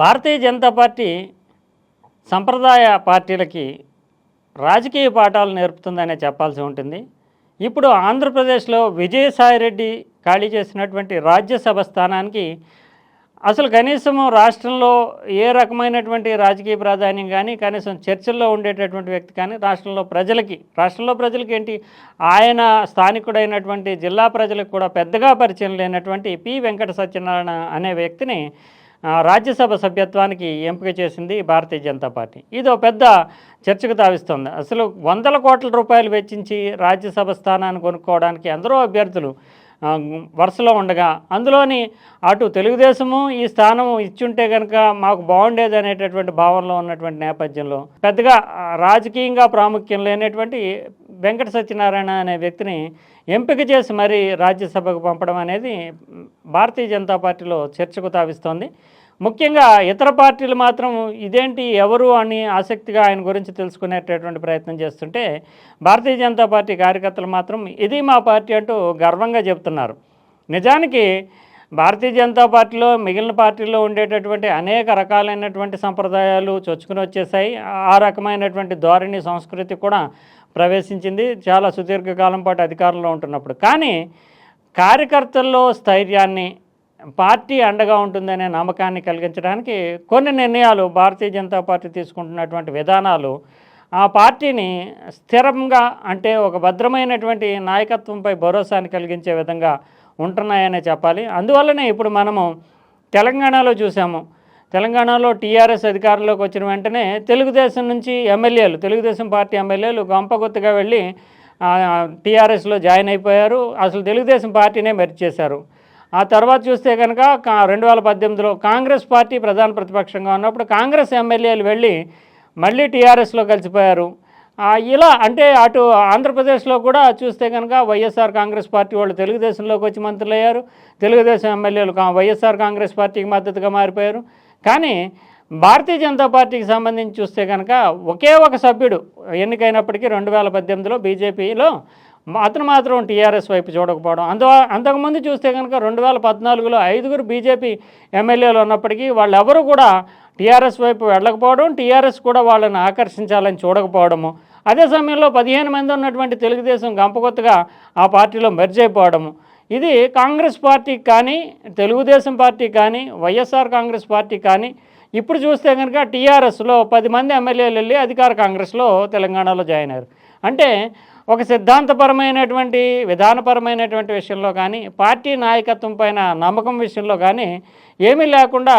భారతీయ Janata party సంప్రదాయ పార్టీలకి రాజకీయ పాఠాలు నేర్పుతుందనే చెప్పాల్సి ఉంటుంది. ఇప్పుడు ఆంధ్రప్రదేశ్లో విజయసాయిరెడ్డి ఖాళీ చేసినటువంటి రాజ్యసభ స్థానానికి అసలు కనీసం రాష్ట్రంలో ఏ రకమైనటువంటి రాజకీయ ప్రాధాన్యం కానీ కనీసం చర్చల్లో ఉండేటటువంటి వ్యక్తి కానీ రాష్ట్రంలో ప్రజలకి రాష్ట్రంలో ప్రజలకి ఏంటి? ఆయన స్థానికుడైనటువంటి జిల్లా ప్రజలకు కూడా పెద్దగా పరిచయం లేనటువంటి పి. వెంకట సత్యనారాయణ అనే వ్యక్తిని రాజ్యసభ సభ్యత్వానికి ఎంపిక చేసింది భారతీయ జనతా పార్టీ. ఇది ఒక పెద్ద చర్చకు తావిస్తుంది. అసలు వందల కోట్ల రూపాయలు వెచ్చించి రాజ్యసభ స్థానాన్ని కొనుక్కోవడానికి ఎందరో అభ్యర్థులు వరుసలో ఉండగా అందులోని అటు తెలుగుదేశము ఈ స్థానం ఇచ్చుంటే కనుక మాకు బాగుండేది అనేటటువంటి భావనలో ఉన్నటువంటి నేపథ్యంలో పెద్దగా రాజకీయంగా ప్రాముఖ్యం లేనటువంటి వెంకట సత్యనారాయణ అనే వ్యక్తిని ఎంపిక చేసి మరి రాజ్యసభకు పంపడం అనేది భారతీయ జనతా పార్టీలో చర్చకు తావిస్తోంది. ముఖ్యంగా ఇతర పార్టీలు మాత్రం ఇదేంటి ఎవరు అని ఆసక్తిగా ఆయన గురించి తెలుసుకునేటటువంటి ప్రయత్నం చేస్తుంటే భారతీయ జనతా పార్టీ కార్యకర్తలు మాత్రం ఇది మా పార్టీ అంటూ గర్వంగా చెప్తున్నారు నిజానికి భారతీయ జనతా పార్టీలో మిగిలిన పార్టీల్లో ఉండేటటువంటి అనేక రకాలైనటువంటి సంప్రదాయాలు చొచ్చుకుని వచ్చేసాయి ఆ రకమైనటువంటి ధోరణి సంస్కృతి కూడా ప్రవేశించింది. చాలా సుదీర్ఘకాలం పాటు అధికారంలో ఉంటున్నప్పుడు. కానీ కార్యకర్తల్లో స్థైర్యాన్ని పార్టీ అండగా ఉంటుందనే నమ్మకాన్ని కలిగించడానికి కొన్ని నిర్ణయాలు భారతీయ జనతా పార్టీ తీసుకుంటున్నటువంటి విధానాలు ఆ పార్టీని స్థిరంగా అంటే ఒక భద్రమైనటువంటి నాయకత్వంపై భరోసాని కలిగించే విధంగా ఉంటున్నాయనే చెప్పాలి. అందువల్లనే ఇప్పుడు మనము తెలంగాణలో చూసాము. తెలంగాణలో టీఆర్ఎస్ అధికారంలోకి వచ్చిన వెంటనే తెలుగుదేశం నుంచి ఎమ్మెల్యేలు తెలుగుదేశం పార్టీ ఎమ్మెల్యేలు గంపగుత్తగా వెళ్ళి టీఆర్ఎస్లో జాయిన్ అయిపోయారు. అసలు తెలుగుదేశం పార్టీనే మెర్జ్ చేశారు ఆ తర్వాత చూస్తే కనుక రెండు వేల పద్దెనిమిదిలో కాంగ్రెస్ పార్టీ ప్రధాన ప్రతిపక్షంగా ఉన్నప్పుడు కాంగ్రెస్ ఎమ్మెల్యేలు వెళ్ళి మళ్ళీ టీఆర్ఎస్లో కలిసిపోయారు. ఇలా అంటే అటు ఆంధ్రప్రదేశ్లో కూడా చూస్తే కనుక వైఎస్ఆర్ కాంగ్రెస్ పార్టీ వాళ్ళు తెలుగుదేశంలోకి వచ్చి మంత్రులు అయ్యారు తెలుగుదేశం ఎమ్మెల్యేలు వైఎస్ఆర్ కాంగ్రెస్ పార్టీకి మద్దతుగా మారిపోయారు. కానీ భారతీయ జనతా పార్టీకి సంబంధించి చూస్తే కనుక ఒకే ఒక సభ్యుడు ఎన్నికైనప్పటికీ రెండు వేల పద్దెనిమిదిలో బీజేపీలో అతను మాత్రం టీఆర్ఎస్ వైపు చూడకపోవడం. అందు అంతకుముందు చూస్తే కనుక రెండు వేల పద్నాలుగులో ఐదుగురు బీజేపీ ఎమ్మెల్యేలు ఉన్నప్పటికీ వాళ్ళెవరూ కూడా టీఆర్ఎస్ వైపు వెళ్ళకపోవడం టీఆర్ఎస్ కూడా వాళ్ళని ఆకర్షించాలని చూడకపోవడము. అదే సమయంలో పదిహేను మంది ఉన్నటువంటి తెలుగుదేశం గంపగొత్తగా ఆ పార్టీలో మెర్జ్ అయిపోవడము. ఇది కాంగ్రెస్ పార్టీకి కానీ తెలుగుదేశం పార్టీ కానీ వైఎస్ఆర్ కాంగ్రెస్ పార్టీ కానీ ఇప్పుడు చూస్తే కనుక టీఆర్ఎస్లో పది మంది ఎమ్మెల్యేలు వెళ్ళి అధికార కాంగ్రెస్లో తెలంగాణలో జాయిన్ అయ్యారు. అంటే ఒక సిద్ధాంతపరమైనటువంటి విధానపరమైనటువంటి విషయంలో కానీ పార్టీ నాయకత్వం పైన నమ్మకం విషయంలో కానీ ఏమీ లేకుండా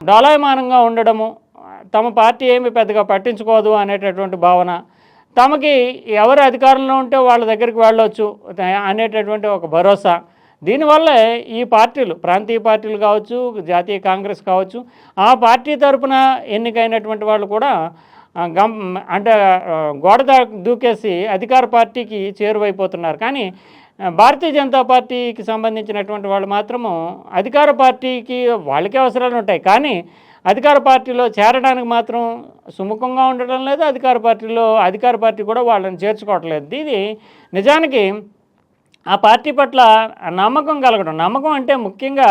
డోలాయమానంగా ఉండడము తమ పార్టీ ఏమి పెద్దగా పట్టించుకోదు అనేటటువంటి భావన తమకి ఎవరు అధికారంలో ఉంటే వాళ్ళ దగ్గరికి వెళ్ళవచ్చు అనేటటువంటి ఒక భరోసా. దీనివల్ల ఈ పార్టీలు ప్రాంతీయ పార్టీలు కావచ్చు జాతీయ కాంగ్రెస్ కావచ్చు ఆ పార్టీ తరపున ఎన్నికైనటువంటి వాళ్ళు కూడా గం అంటే గోడ దూకేసి అధికార పార్టీకి చేరువైపోతున్నారు. కానీ భారతీయ జనతా పార్టీకి సంబంధించినటువంటి వాళ్ళు మాత్రము అధికార పార్టీకి వాళ్ళకే అవసరాలు ఉంటాయి. కానీ అధికార పార్టీలో చేరడానికి మాత్రం సుముఖంగా ఉండటం లేదు. అధికార పార్టీలో అధికార పార్టీ కూడా వాళ్ళని చేర్చుకోవట్లేదు. ఇది నిజానికి ఆ పార్టీ పట్ల నమ్మకం కలగడం. నమ్మకం అంటే ముఖ్యంగా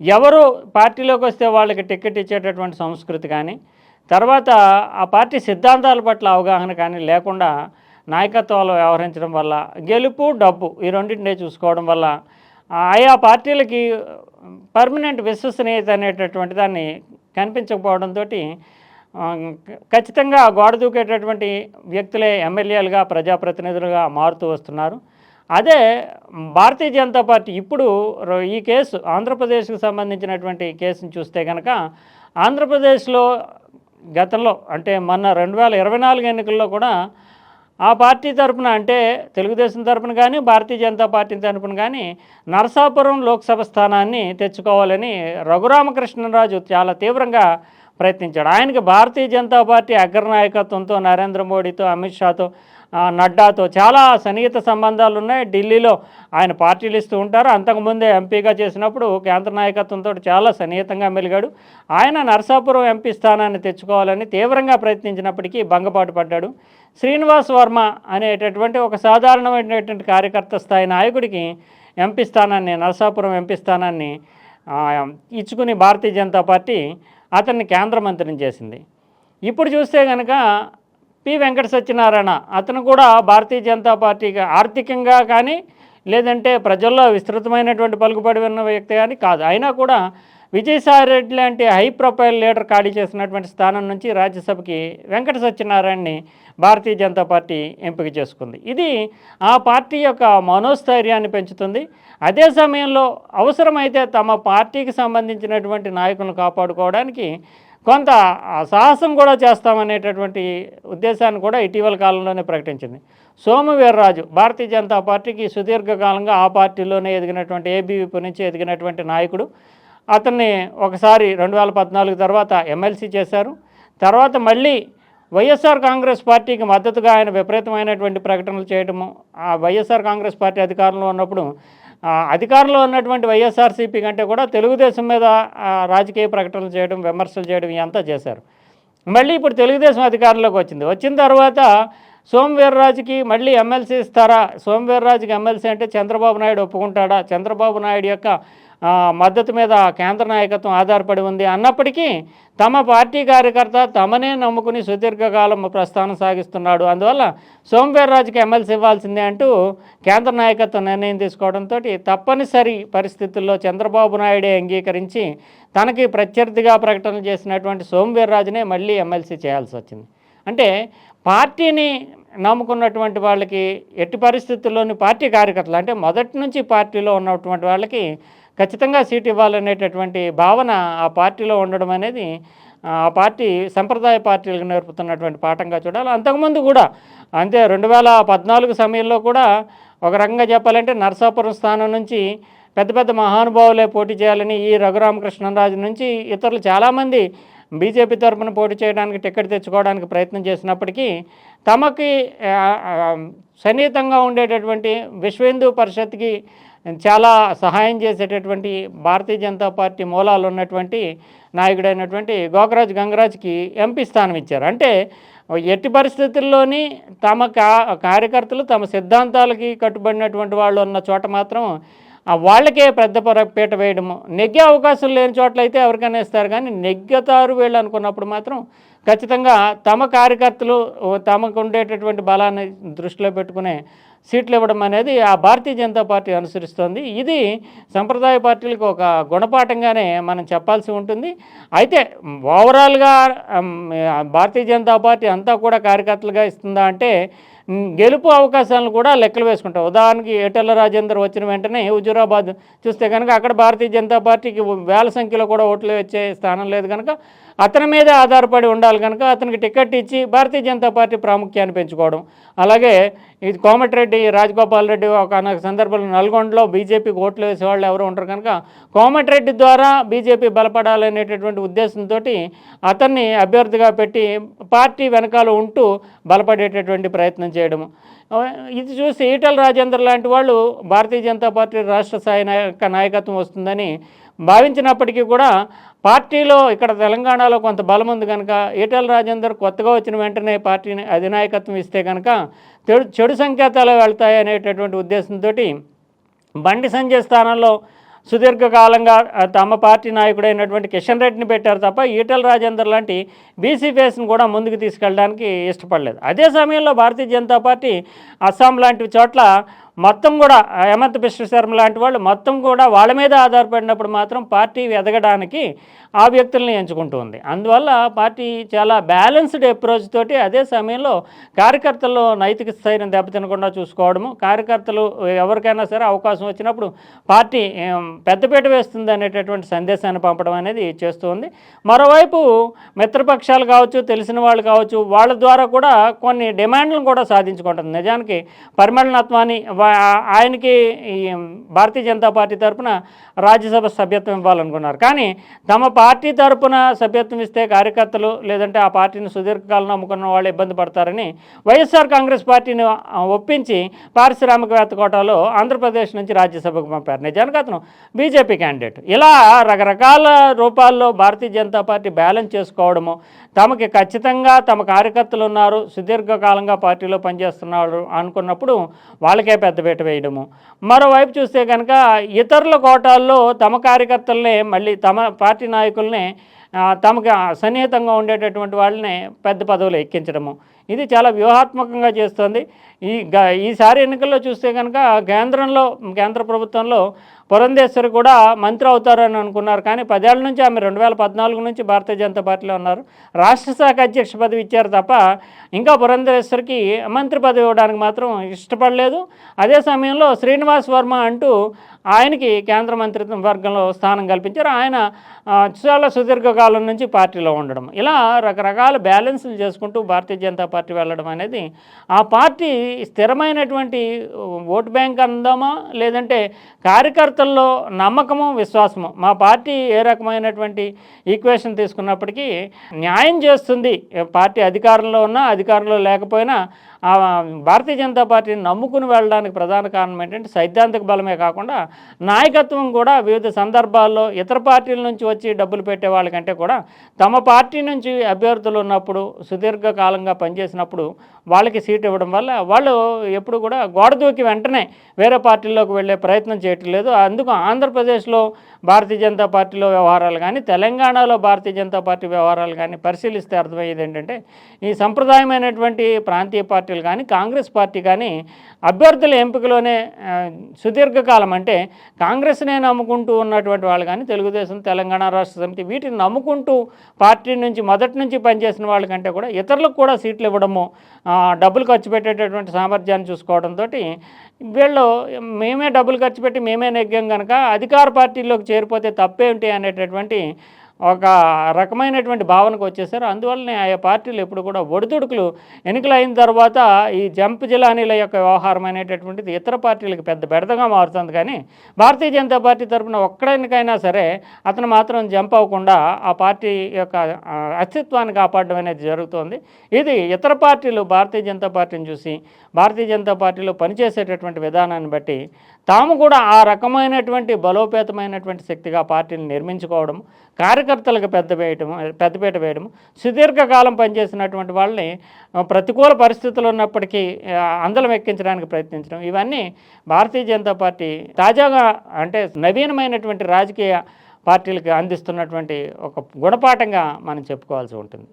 ఎవరు పార్టీలోకి వస్తే వాళ్ళకి టికెట్ ఇచ్చేటటువంటి సంస్కృతి కానీ తర్వాత ఆ పార్టీ సిద్ధాంతాల పట్ల అవగాహన కానీ లేకుండా నాయకత్వాలు వ్యవహరించడం వల్ల గెలుపు డబ్బు ఈ రెండింటినే చూసుకోవడం వల్ల ఆయా పార్టీలకి పర్మనెంట్ విశ్వసనీయత అనేటటువంటి దాన్ని కనిపించకపోవడంతో ఖచ్చితంగా గోడ దూకేటటువంటి వ్యక్తులే ఎమ్మెల్యేలుగా ప్రజాప్రతినిధులుగా మారుతూ వస్తున్నారు. అదే భారతీయ జనతా పార్టీ ఇప్పుడు ఈ కేసు ఆంధ్రప్రదేశ్కు సంబంధించినటువంటి కేసును చూస్తే కనుక ఆంధ్రప్రదేశ్లో గతంలో అంటే మొన్న రెండు వేల ఇరవై నాలుగు ఎన్నికల్లో కూడా ఆ పార్టీ తరపున అంటే తెలుగుదేశం తరపున కానీ భారతీయ జనతా పార్టీ తరపున కానీ నరసాపురం లోక్సభ స్థానాన్ని తెచ్చుకోవాలని రఘురామకృష్ణరాజు చాలా తీవ్రంగా ప్రయత్నించాడు. ఆయనకి భారతీయ జనతా పార్టీ అగ్రనాయకత్వంతో నరేంద్ర మోడీతో అమిత్ షాతో నడ్డాతో చాలా సన్నిహిత సంబంధాలు ఉన్నాయి. ఢిల్లీలో ఆయన పార్టీలు ఇస్తూ ఉంటారు. అంతకుముందే ఎంపీగా చేసినప్పుడు కేంద్ర నాయకత్వంతో చాలా సన్నిహితంగా మెలిగాడు. ఆయన నరసాపురం ఎంపీ స్థానాన్ని తెచ్చుకోవాలని తీవ్రంగా ప్రయత్నించినప్పటికీ భంగపాటు పడ్డాడు. శ్రీనివాస్ వర్మ అనేటటువంటి ఒక సాధారణమైనటువంటి కార్యకర్త స్థాయి నాయకుడికి ఎంపీ స్థానాన్ని నరసాపురం ఎంపీ స్థానాన్ని ఇచ్చుకుని భారతీయ జనతా పార్టీ అతన్ని కేంద్ర మంత్రిని చేసింది. ఇప్పుడు చూస్తే కనుక పి వెంకట సత్యనారాయణ. అతను కూడా భారతీయ జనతా పార్టీకి ఆర్థికంగా కానీ లేదంటే ప్రజల్లో విస్తృతమైనటువంటి పలుకుబడి ఉన్న వ్యక్తి కానీ కాదు. అయినా కూడా విజయసాయి రెడ్డి లాంటి హై ప్రొఫైల్ లీడర్ ఖాళీ చేసినటువంటి స్థానం నుంచి రాజ్యసభకి వెంకట సత్యనారాయణని భారతీయ జనతా పార్టీ ఎంపిక చేసుకుంది. ఇది ఆ పార్టీ యొక్క మనోస్థైర్యాన్ని పెంచుతుంది. అదే సమయంలో అవసరమైతే తమ పార్టీకి సంబంధించినటువంటి నాయకులను కాపాడుకోవడానికి కొంత సాహసం కూడా చేస్తామనేటటువంటి ఉద్దేశాన్ని కూడా ఇటీవల కాలంలోనే ప్రకటించింది. సోమవీర్రాజు భారతీయ జనతా పార్టీకి సుదీర్ఘకాలంగా ఆ పార్టీలోనే ఎదిగినటువంటి ఏబీవీపీ నుంచి ఎదిగినటువంటి నాయకుడు. అతన్ని ఒకసారి రెండు వేల పద్నాలుగు తర్వాత ఎమ్మెల్సీ చేశారు. తర్వాత మళ్ళీ వైఎస్ఆర్ కాంగ్రెస్ పార్టీకి మద్దతుగా ఆయన విపరీతమైనటువంటి ప్రకటనలు చేయడము ఆ వైఎస్ఆర్ కాంగ్రెస్ పార్టీ అధికారంలో ఉన్నప్పుడు అధికారంలో ఉన్నటువంటి వైఎస్ఆర్సీపీ కంటే కూడా తెలుగుదేశం మీద రాజకీయ ప్రకటనలు చేయడం విమర్శలు చేయడం ఇవంతా చేశారు. మళ్ళీ ఇప్పుడు తెలుగుదేశం అధికారంలోకి వచ్చింది. వచ్చిన తర్వాత సోమవీర్రాజుకి మళ్ళీ ఎమ్మెల్సీ ఇస్తారా? సోమవీర్రాజుకి ఎమ్మెల్సీ అంటే చంద్రబాబు నాయుడు ఒప్పుకుంటాడా? చంద్రబాబు నాయుడు యొక్క మద్దతు మీద కేంద్ర నాయకత్వం ఆధారపడి ఉంది అన్నప్పటికీ తమ పార్టీ కార్యకర్త తమనే నమ్ముకుని సుదీర్ఘకాలం ప్రస్థానం సాగిస్తున్నాడు. అందువల్ల సోమవీర్రాజుకి ఎమ్మెల్సీ ఇవ్వాల్సిందే అంటూ కేంద్ర నాయకత్వం నిర్ణయం తీసుకోవడంతో తప్పనిసరి పరిస్థితుల్లో చంద్రబాబు నాయుడే అంగీకరించి తనకి ప్రత్యర్థిగా ప్రకటన చేసినటువంటి సోమవీర్రాజునే మళ్ళీ ఎమ్మెల్సీ చేయాల్సి వచ్చింది. అంటే పార్టీని నమ్ముకున్నటువంటి వాళ్ళకి ఎట్టి పరిస్థితుల్లోని పార్టీ కార్యకర్తలు అంటే మొదటి నుంచి పార్టీలో ఉన్నటువంటి వాళ్ళకి ఖచ్చితంగా సీట్ ఇవ్వాలనేటటువంటి భావన ఆ పార్టీలో ఉండడం అనేది ఆ పార్టీ సంప్రదాయ పార్టీలకు నేర్పుతున్నటువంటి పాఠంగా చూడాలి. అంతకుముందు కూడా అంతే రెండు వేల పద్నాలుగు సమయంలో కూడా ఒక రకంగా చెప్పాలంటే నరసాపురం స్థానం నుంచి పెద్ద పెద్ద మహానుభావులే పోటీ చేయాలని ఈ రఘురామకృష్ణరాజు నుంచి ఇతరులు చాలామంది బీజేపీ తరఫున పోటీ చేయడానికి టికెట్ తెచ్చుకోవడానికి ప్రయత్నం చేసినప్పటికీ తమకి సన్నిహితంగా ఉండేటటువంటి విశ్వ హిందూ పరిషత్కి చాలా సహాయం చేసేటటువంటి భారతీయ జనతా పార్టీ మూలాలు ఉన్నటువంటి నాయకుడైనటువంటి గోకరాజ్ గంగరాజ్కి ఎంపీ స్థానం ఇచ్చారు. అంటే ఎట్టి పరిస్థితుల్లోని తమ కా కార్యకర్తలు తమ సిద్ధాంతాలకి కట్టుబడినటువంటి వాళ్ళు ఉన్న చోట మాత్రం వాళ్ళకే పెద్ద పీట వేయడము. నెగ్గే అవకాశం లేని చోట్ల అయితే ఎవరికైనా ఇస్తారు. కానీ నెగ్గతారు వీళ్ళు అనుకున్నప్పుడు మాత్రం ఖచ్చితంగా తమ కార్యకర్తలు తమకు ఉండేటటువంటి బలాన్ని దృష్టిలో పెట్టుకునే సీట్లు ఇవ్వడం అనేది ఆ భారతీయ జనతా పార్టీ అనుసరిస్తోంది. ఇది సంప్రదాయ పార్టీలకు ఒక గుణపాఠంగానే మనం చెప్పాల్సి ఉంటుంది. అయితే ఓవరాల్గా భారతీయ జనతా పార్టీ అంతా కూడా కార్యకర్తలుగా ఇస్తుందా అంటే గెలుపు అవకాశాలను కూడా లెక్కలు వేసుకుంటాం. ఉదాహరణకి ఏటల్ల రాజేందర్ వచ్చిన వెంటనే హుజూరాబాద్ చూస్తే కనుక అక్కడ భారతీయ జనతా పార్టీకి వేల సంఖ్యలో కూడా ఓట్లు వచ్చే స్థానం లేదు కనుక అతని మీదే ఆధారపడి ఉండాలి కనుక అతనికి టికెట్ ఇచ్చి భారతీయ జనతా పార్టీ ప్రాముఖ్యాన్ని పెంచుకోవడం. అలాగే ఇది కోమటిరెడ్డి రాజగోపాల్ రెడ్డి ఒక సందర్భంలో నల్గొండలో బీజేపీకి ఓట్లు వేసే వాళ్ళు ఎవరు ఉంటారు కనుక కోమటిరెడ్డి ద్వారా బీజేపీ బలపడాలనేటటువంటి ఉద్దేశంతో అతన్ని అభ్యర్థిగా పెట్టి పార్టీ వెనకాల ఉంటూ బలపడేటటువంటి ప్రయత్నం చేయడము ఇది చూసి ఈటల రాజేందర్ లాంటి వాళ్ళు భారతీయ జనతా పార్టీ రాష్ట్ర స్థాయి నాయక నాయకత్వం వస్తుందని భావించినప్పటికీ కూడా పార్టీలో ఇక్కడ తెలంగాణలో కొంత బలం ఉంది కనుక ఈటల రాజేందర్ కొత్తగా వచ్చిన వెంటనే పార్టీని అధినాయకత్వం ఇస్తే కనుక చెడు చెడు సంకేతాలు వెళ్తాయి అనేటటువంటి ఉద్దేశంతో బండి సంజయ్ స్థానంలో సుదీర్ఘకాలంగా తమ పార్టీ నాయకుడైనటువంటి కిషన్ రెడ్డిని పెట్టారు తప్ప ఈటల రాజేందర్ లాంటి బీసీ ఫేస్ను కూడా ముందుకు తీసుకెళ్ళడానికి ఇష్టపడలేదు. అదే సమయంలో భారతీయ జనతా పార్టీ అస్సాం లాంటి చోట్ల మొత్తం కూడా హేమంత్ బిశ్వ శర్మ లాంటి వాళ్ళు మొత్తం కూడా వాళ్ళ మీద ఆధారపడినప్పుడు మాత్రం పార్టీ ఎదగడానికి ఆ వ్యక్తుల్ని ఎంచుకుంటూ ఉంది. అందువల్ల పార్టీ చాలా బ్యాలెన్స్డ్ అప్రోచ్ తోటి అదే సమయంలో కార్యకర్తల్లో నైతిక స్థైర్యం దెబ్బతినకుండా చూసుకోవడము కార్యకర్తలు ఎవరికైనా సరే అవకాశం వచ్చినప్పుడు పార్టీ పెద్దపీట వేస్తుంది అనేటటువంటి సందేశాన్ని పంపడం అనేది చేస్తుంది మరోవైపు మిత్రపక్షాలు కావచ్చు తెలిసిన వాళ్ళు కావచ్చు వాళ్ళ ద్వారా కూడా కొన్ని డిమాండ్లను కూడా సాధించుకుంటుంది. నిజానికి పరిమళనత్వాన్ని ఆయనకి ఈ భారతీయ జనతా పార్టీ తరపున రాజ్యసభ సభ్యత్వం ఇవ్వాలనుకున్నారు. కానీ తమ పార్టీ తరపున సభ్యత్వం ఇస్తే కార్యకర్తలు లేదంటే ఆ పార్టీని సుదీర్ఘకాలం నమ్ముకున్న వాళ్ళు ఇబ్బంది పడతారని వైఎస్ఆర్ కాంగ్రెస్ పార్టీని ఒప్పించి పారిశ్రామికవేత్త కోటాలో ఆంధ్రప్రదేశ్ నుంచి రాజ్యసభకు పంపారు. నిజానికి అతను బీజేపీ క్యాండిడేట్. ఇలా రకరకాల రూపాల్లో భారతీయ జనతా పార్టీ బ్యాలెన్స్ చేసుకోవడము తమకి ఖచ్చితంగా తమ కార్యకర్తలు ఉన్నారు సుదీర్ఘకాలంగా పార్టీలో పనిచేస్తున్నారు అనుకున్నప్పుడు వాళ్ళకే పెద్ద పెద్దపీట వేయడము. మరోవైపు చూస్తే కనుక ఇతరుల కోటాల్లో తమ కార్యకర్తలనే మళ్ళీ తమ పార్టీ నాయకుల్ని తమకు సన్నిహితంగా ఉండేటటువంటి వాళ్ళని పెద్ద పదవులు ఎక్కించడము. ఇది చాలా వ్యూహాత్మకంగా చేస్తుంది. ఈ గ ఈసారి ఎన్నికల్లో చూస్తే కనుక కేంద్రంలో కేంద్ర ప్రభుత్వంలో పురంధేశ్వరి కూడా మంత్రి అవుతారని అనుకున్నారు. కానీ పదేళ్ళ నుంచి ఆమె రెండు వేల పద్నాలుగు నుంచి భారతీయ జనతా పార్టీలో ఉన్నారు. రాష్ట్ర శాఖ అధ్యక్ష పదవి ఇచ్చారు తప్ప ఇంకా పురంధేశ్వరికి మంత్రి పదవి ఇవ్వడానికి మాత్రం ఇష్టపడలేదు. అదే సమయంలో శ్రీనివాస్ వర్మ అంటూ ఆయనకి కేంద్ర మంత్రిత్వ వర్గంలో స్థానం కల్పించారు. ఆయన చాలా సుదీర్ఘకాలం నుంచి పార్టీలో ఉండడం. ఇలా రకరకాల బ్యాలెన్స్లు చేసుకుంటూ భారతీయ జనతా పార్టీ వెళ్ళడం అనేది ఆ పార్టీ స్థిరమైనటువంటి ఓటు బ్యాంక్ అందామా? లేదంటే కార్యకర్త కార్యకర్తల్లో నమ్మకము విశ్వాసము మా పార్టీ ఏ రకమైనటువంటి ఈక్వేషన్ తీసుకున్నప్పటికీ న్యాయం చేస్తుంది. పార్టీ అధికారంలో ఉన్నా అధికారంలో లేకపోయినా భారతీయ జనతా పార్టీని నమ్ముకుని వెళ్ళడానికి ప్రధాన కారణం ఏంటంటే సైద్ధాంతిక బలమే కాకుండా నాయకత్వం కూడా వివిధ సందర్భాల్లో ఇతర పార్టీల నుంచి వచ్చి డబ్బులు పెట్టే వాళ్ళకంటే కూడా తమ పార్టీ నుంచి అభ్యర్థులు ఉన్నప్పుడు సుదీర్ఘకాలంగా పనిచేసినప్పుడు వాళ్ళకి సీట్ ఇవ్వడం వల్ల వాళ్ళు ఎప్పుడు కూడా గోడ దూకి వెంటనే వేరే పార్టీల్లోకి వెళ్ళే ప్రయత్నం చేయటం లేదు. అందుకు ఆంధ్రప్రదేశ్లో భారతీయ జనతా పార్టీలో వ్యవహారాలు కానీ తెలంగాణలో భారతీయ జనతా పార్టీ వ్యవహారాలు కానీ పరిశీలిస్తే అర్థమయ్యేది ఏంటంటే ఈ సంప్రదాయమైనటువంటి ప్రాంతీయ పార్టీ పార్టీలు కానీ కాంగ్రెస్ పార్టీ కానీ అభ్యర్థుల ఎంపికలోనే సుదీర్ఘకాలం అంటే కాంగ్రెస్నే నమ్ముకుంటూ ఉన్నటువంటి వాళ్ళు కానీ తెలుగుదేశం తెలంగాణ రాష్ట్ర సమితి వీటిని నమ్ముకుంటూ పార్టీ నుంచి మొదటి నుంచి పనిచేసిన వాళ్ళకంటే కూడా ఇతరులకు కూడా సీట్లు ఇవ్వడము డబ్బులు ఖర్చు పెట్టేటటువంటి సామర్థ్యాన్ని చూసుకోవడంతో వీళ్ళు మేమే డబ్బులు ఖర్చు పెట్టి మేమే నెగ్గాం కనుక అధికార పార్టీలోకి చేరిపోతే తప్పేమిటి అనేటటువంటి ఒక రకమైనటువంటి భావనకు వచ్చేసారు. అందువల్లనే ఆయా పార్టీలు ఎప్పుడు కూడా ఒడిదుడుకులు ఎన్నికలు అయిన తర్వాత ఈ జంప్ జిలానీల యొక్క వ్యవహారం అనేటటువంటిది ఇతర పార్టీలకు పెద్ద బెడదగా మారుతుంది. కానీ భారతీయ జనతా పార్టీ తరఫున ఎన్నికైనా సరే అతను మాత్రం జంప్ అవ్వకుండా ఆ పార్టీ యొక్క అస్తిత్వాన్ని కాపాడడం అనేది జరుగుతోంది. ఇది ఇతర పార్టీలు భారతీయ జనతా పార్టీని చూసి భారతీయ జనతా పార్టీలో పనిచేసేటటువంటి విధానాన్ని బట్టి తాము కూడా ఆ రకమైనటువంటి బలోపేతమైనటువంటి శక్తిగా పార్టీని నిర్మించుకోవడం కార్యకర్తలకు పెద్ద వేయటం పెద్దపీట వేయడం సుదీర్ఘకాలం పనిచేసినటువంటి వాళ్ళని ప్రతికూల పరిస్థితులు ఉన్నప్పటికీ అందలం ఎక్కించడానికి ప్రయత్నించడం ఇవన్నీ భారతీయ జనతా పార్టీ తాజాగా అంటే నవీనమైనటువంటి రాజకీయ పార్టీలకు అందిస్తున్నటువంటి ఒక గుణపాఠంగా మనం చెప్పుకోవాల్సి ఉంటుంది.